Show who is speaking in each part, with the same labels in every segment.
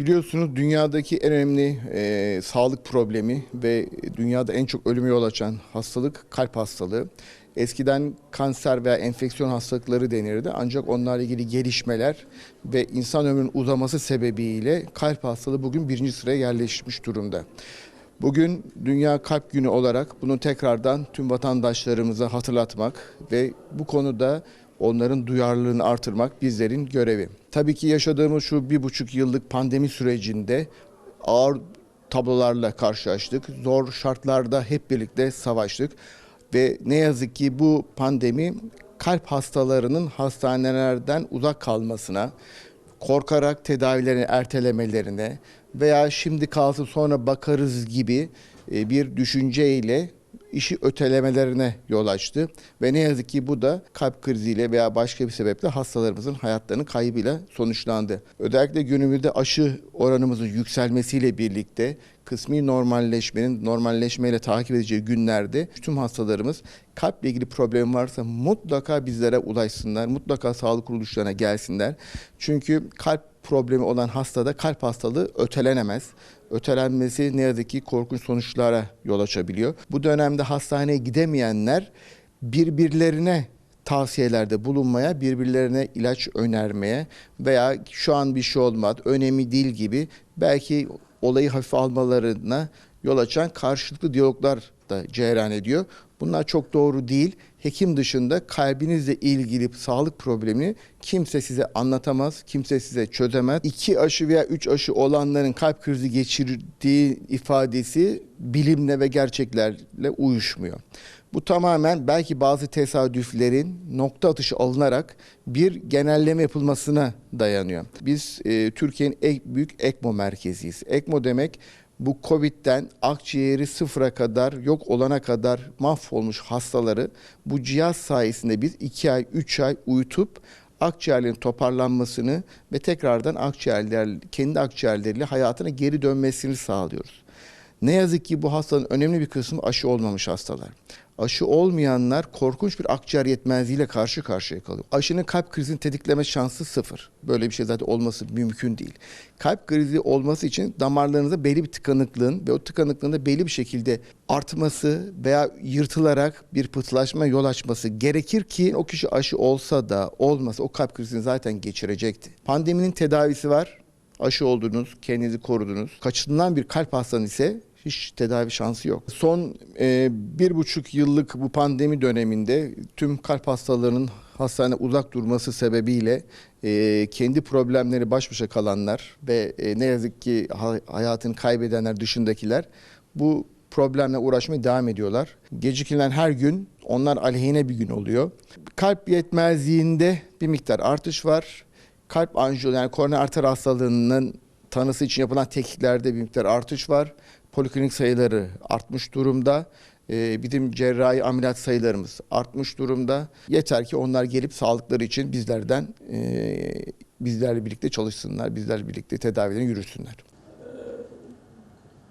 Speaker 1: Biliyorsunuz dünyadaki en önemli e, sağlık problemi ve dünyada en çok ölüme yol açan hastalık kalp hastalığı. Eskiden kanser veya enfeksiyon hastalıkları denirdi ancak onlarla ilgili gelişmeler ve insan ömrünün uzaması sebebiyle kalp hastalığı bugün birinci sıraya yerleşmiş durumda. Bugün Dünya Kalp Günü olarak bunu tekrardan tüm vatandaşlarımıza hatırlatmak ve bu konuda onların duyarlılığını artırmak bizlerin görevi. Tabii ki yaşadığımız şu bir buçuk yıllık pandemi sürecinde ağır tablolarla karşılaştık. Zor şartlarda hep birlikte savaştık. Ve ne yazık ki bu pandemi kalp hastalarının hastanelerden uzak kalmasına, korkarak tedavilerini ertelemelerine veya şimdi kalsın sonra bakarız gibi e, bir düşünceyle işi ötelemelerine yol açtı ve ne yazık ki bu da kalp kriziyle veya başka bir sebeple hastalarımızın hayatlarının kaybıyla sonuçlandı. Özellikle günümüzde aşı oranımızın yükselmesiyle birlikte kısmi normalleşmenin normalleşmeyle takip edeceği günlerde tüm hastalarımız kalple ilgili problem varsa mutlaka bizlere ulaşsınlar. Mutlaka sağlık kuruluşlarına gelsinler. Çünkü kalp problemi olan hastada kalp hastalığı ötelenemez. Ötelenmesi ne yazık ki korkunç sonuçlara yol açabiliyor. Bu dönemde hastaneye gidemeyenler birbirlerine tavsiyelerde bulunmaya, birbirlerine ilaç önermeye veya şu an bir şey olmaz, önemli değil gibi belki olayı hafife almalarına yol açan karşılıklı diyaloglar da cereyan ediyor. Bunlar çok doğru değil. Hekim dışında kalbinizle ilgili sağlık problemini kimse size anlatamaz, kimse size çözemez. İki aşı veya üç aşı olanların kalp krizi geçirdiği ifadesi bilimle ve gerçeklerle uyuşmuyor. Bu tamamen belki bazı tesadüflerin nokta atışı alınarak bir genelleme yapılmasına dayanıyor. Biz e, Türkiye'nin en büyük ECMO merkeziyiz. ECMO demek bu Covid'den akciğeri sıfıra kadar yok olana kadar mahvolmuş hastaları bu cihaz sayesinde biz 2 ay 3 ay uyutup akciğerlerin toparlanmasını ve tekrardan akciğerler kendi akciğerleriyle hayatına geri dönmesini sağlıyoruz. Ne yazık ki bu hastanın önemli bir kısmı aşı olmamış hastalar. Aşı olmayanlar korkunç bir akciğer yetmezliğiyle karşı karşıya kalıyor. Aşının kalp krizini tetikleme şansı sıfır. Böyle bir şey zaten olması mümkün değil. Kalp krizi olması için damarlarınızda belli bir tıkanıklığın ve o tıkanıklığın da belli bir şekilde artması veya yırtılarak bir pıhtılaşma yol açması gerekir ki o kişi aşı olsa da olmasa o kalp krizini zaten geçirecekti. Pandeminin tedavisi var. Aşı oldunuz, kendinizi korudunuz. Kaçınılan bir kalp hastanı ise hiç tedavi şansı yok. Son e, bir buçuk yıllık bu pandemi döneminde tüm kalp hastalarının hastane uzak durması sebebiyle e, kendi problemleri baş başa kalanlar ve e, ne yazık ki ha- hayatını kaybedenler dışındakiler bu problemle uğraşmaya devam ediyorlar. Gecikilen her gün onlar aleyhine bir gün oluyor. Kalp yetmezliğinde bir miktar artış var. Kalp anjiyo yani koroner arter hastalığının tanısı için yapılan tetkiklerde bir miktar artış var. Poliklinik sayıları artmış durumda. Ee, bizim cerrahi ameliyat sayılarımız artmış durumda. Yeter ki onlar gelip sağlıkları için bizlerden e, bizlerle birlikte çalışsınlar, bizlerle birlikte tedavilerini yürüsünler.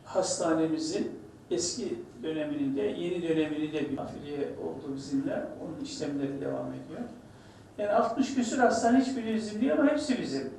Speaker 2: hastanemizin eski döneminin de yeni döneminin de bir afiliye oldu bizimle. Onun işlemleri devam ediyor. Yani 60 küsur hastane hiçbiri bizim değil ama hepsi bizim.